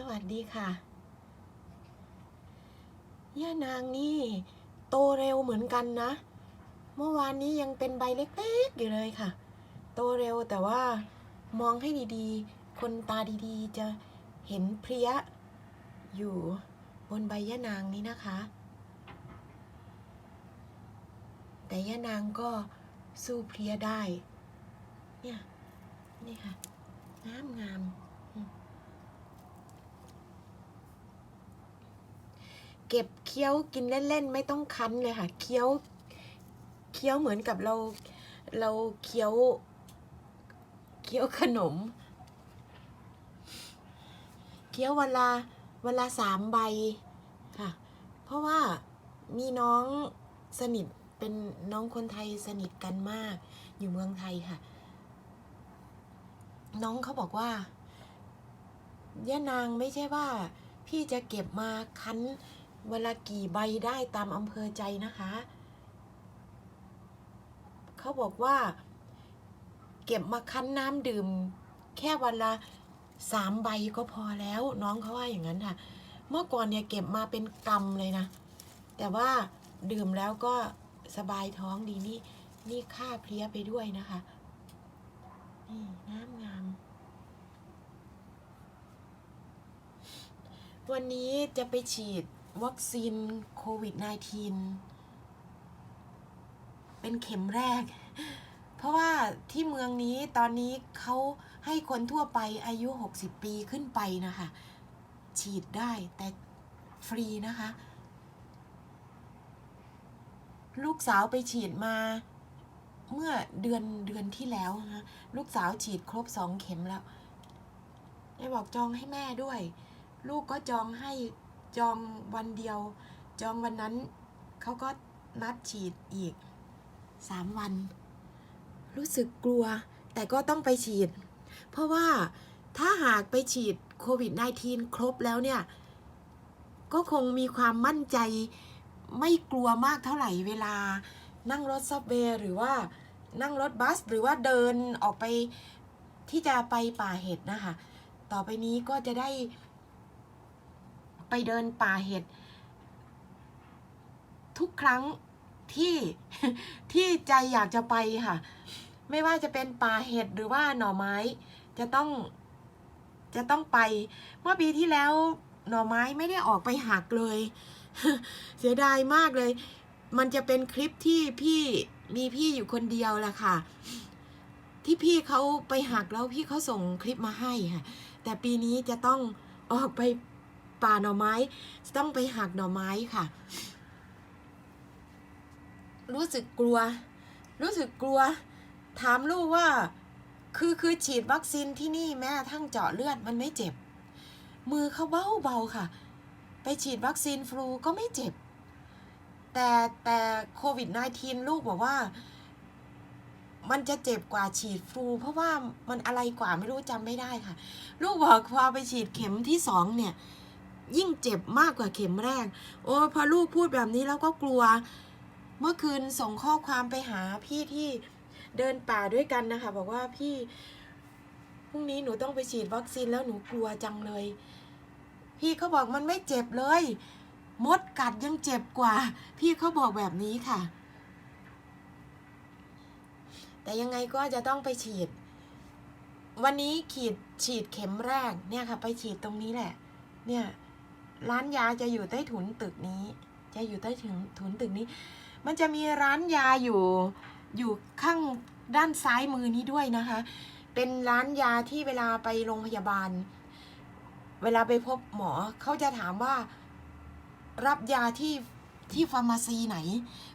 สวัสดีค่ะย่านางนี่โตเร็วเหมือนกันนะ เมื่อวานนี้ยังเป็นใบเล็กๆอยู่เลยค่ะ โตเร็วแต่ว่ามองให้ดีๆ คนตาดีๆ จะเห็นเพลี้ยอยู่บนใบย่านางนี้นะคะ แต่ย่านางก็สู้เพลี้ยได้ เนี่ย นี่ค่ะงามงามอืม เก็บเคี้ยวกินเล่นๆ ไม่ต้องคั้นเลยค่ะ เคี้ยวเคี้ยวเหมือนกับเราเราเคี้ยวเคี้ยวขนม เคี้ยวเวลาเวลาสามใบค่ะ เพราะว่ามีน้องสนิทเป็นน้องคนไทยสนิทกันมาก อยู่เมืองไทยค่ะ น้องเขาบอกว่าย่านางไม่ใช่ว่า พี่จะเก็บมาคั้น เวลากี่ใบได้ตามอำเภอใจนะคะ เขาบอกว่า เก็บมาคั้นน้ำดื่ม แค่วันละสามใบก็พอแล้ว น้องเขาว่าอย่างนั้นค่ะ เมื่อก่อนเนี่ยเก็บมาเป็นกำเลยนะ แต่ว่าดื่มแล้วก็สบายท้องดีนี่นี่ค่าเพลี้ยไปด้วยนะคะนี่งามงามวันนี้จะไปฉีด วัคซีนโควิด -19 เป็นเข็มแรก เพราะว่าที่เมืองนี้ตอนนี้เขาให้คนทั่วไปอายุ 60 ปีขึ้นไปนะคะ ฉีดได้แต่ฟรีนะคะ ลูกสาวไปฉีดมาเมื่อเดือนเดือนที่แล้วนะลูกสาวฉีดครบสองเข็มแล้วแม่บอกจองให้แม่ด้วย ลูกก็จองให้ จองวันเดียว จองวันนั้นเขาก็นัดฉีดอีกสามวัน รู้สึกกลัว แต่ก็ต้องไปฉีด เพราะว่าถ้าหากไปฉีดโควิด -19 ครบแล้วเนี่ย ก็คงมีความมั่นใจไม่กลัวมากเท่าไหร่เวลา นั่งรถซับเวย์หรือว่านั่งรถบัสหรือว่าเดินออกไปที่จะไปป่าเห็ดนะคะ ต่อไปนี้ก็จะได้ ไปเดินป่าเห็ด ทุกครั้งที่ที่ใจอยากจะไปค่ะ ไม่ว่าจะเป็นป่าเห็ดหรือว่าหน่อไม้ จะต้องจะต้องไป เมื่อปีที่แล้วหน่อไม้ไม่ได้ออกไปหักเลย เสียดายมากเลย มันจะเป็นคลิปที่พี่มีพี่อยู่คนเดียวแหละค่ะ ที่พี่เขาไปหักแล้วพี่เขาส่งคลิปมาให้ค่ะ แต่ปีนี้จะต้องออกไป ป่าหน่อไม้จะต้องไปหักหน่อไม้ค่ะ รู้สึกกลัว รู้สึกกลัว ถามลูกว่า คือคือฉีดวัคซีนที่นี่แม้กระทั่งเจาะเลือดมันไม่เจ็บ มือเขาเบาเบาๆค่ะ ไปฉีดวัคซีนฟลูก็ไม่เจ็บ แต่แต่โควิด -19 ลูกบอกว่ามันจะเจ็บกว่าฉีดฟลูเพราะว่ามันอะไรกว่าไม่รู้จำไม่ได้ค่ะ ลูกบอกพอไปฉีดเข็มที่สองเนี่ย ยิ่งเจ็บมากกว่าเข็มแรก โอ้พอลูกพูดแบบนี้แล้วก็กลัว เมื่อคืนส่งข้อความไปหาพี่ที่เดินป่าด้วยกันนะคะ บอกว่าพี่พรุ่งนี้หนูต้องไปฉีดวัคซีนแล้วหนูกลัวจังเลย พี่เขาบอกมันไม่เจ็บเลย มดกัดยังเจ็บกว่า พี่เขาบอกแบบนี้ค่ะ แต่ยังไงก็จะต้องไปฉีด วันนี้ขีดฉีดเข็มแรกเนี่ยค่ะ ไปฉีดตรงนี้แหละ เนี่ย ร้านยาจะอยู่ใต้ถุนตึกนี้ จะอยู่ใต้ถุนถุนตึกนี้ มันจะมีร้านยาอยู่อยู่ข้างด้านซ้ายมือนี้ด้วยนะคะ เป็นร้านยาที่เวลาไปโรงพยาบาล เวลาไปพบหมอเขาจะถามว่ารับยาที่ที่ฟาร์มาซีไหน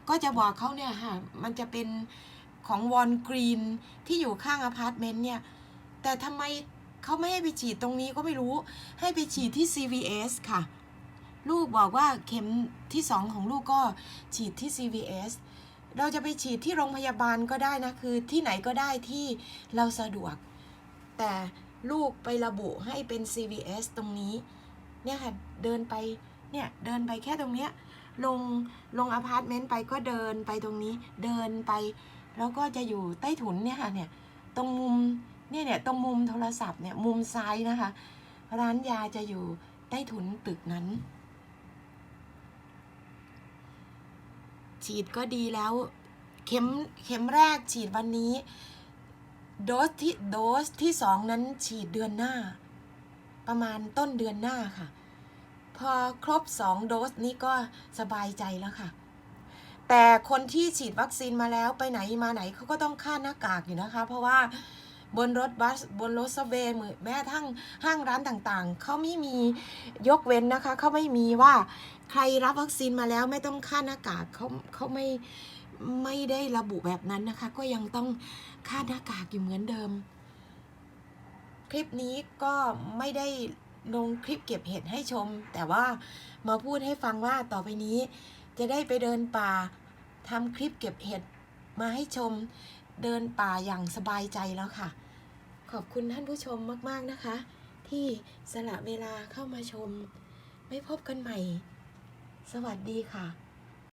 ก็จะบอกเขาเนี่ยค่ะ มันจะเป็นของวอนกรีนที่อยู่ข้างอพาร์ตเมนต์เนี่ย แต่ทำไม เขาไม่ให้ไปฉีดตรงนี้ก็ไม่รู้ ให้ไปฉีดที่ CVS ค่ะ ลูกบอกว่าเข็มที่สองของลูกก็ฉีดที่ CVS เราจะไปฉีดที่โรงพยาบาลก็ได้นะ คือที่ไหนก็ได้ที่เราสะดวก แต่ลูกไประบุให้เป็น CVS ตรงนี้ เนี่ยค่ะ เดินไป เนี่ย เดินไปแค่ตรงเนี้ย ลง ลงอพาร์ตเมนต์ไปก็เดินไปตรงนี้ เดินไป แล้วก็จะอยู่ใต้ถุนเนี่ยค่ะ เนี่ย ตรงมุม เนี่ยเนี่ยตรงมุมโทรศัพท์เนี่ยมุมซ้ายนะคะ ร้านยาจะอยู่ใต้ถุนตึกนั้น ฉีดก็ดีแล้ว เข็มเข็มแรกฉีดวันนี้ โดสที่โดสที่สองนั้นฉีดเดือนหน้า ประมาณต้นเดือนหน้าค่ะ พอครบสองโดสนี้ก็สบายใจแล้วค่ะแต่คนที่ฉีดวัคซีนมาแล้วไปไหนมาไหนเขาก็ต้องคาดหน้ากากอยู่นะคะ เพราะว่า บนรถบัสบนรถซับเวย์มือแม้ทั่งห้างร้านต่างๆ เขาไม่มียกเว้นนะคะเขาไม่มีว่าใครรับวัคซีนมาแล้วไม่ต้องคาดหน้ากากเขาเขาไม่ไม่ได้ระบุแบบนั้นนะคะ ก็ยังต้องคาดหน้ากากอยู่เหมือนเดิม คลิปนี้ก็ไม่ได้ลงคลิปเก็บเห็ดให้ชม แต่ว่ามาพูดให้ฟังว่าต่อไปนี้ จะได้ไปเดินป่าทำคลิปเก็บเห็ดมาให้ชมเดินป่าอย่างสบายใจแล้วค่ะ ขอบคุณท่านผู้ชมมาก ๆ นะคะ ที่สละเวลาเข้ามาชม ไม่พบกันใหม่ สวัสดีค่ะ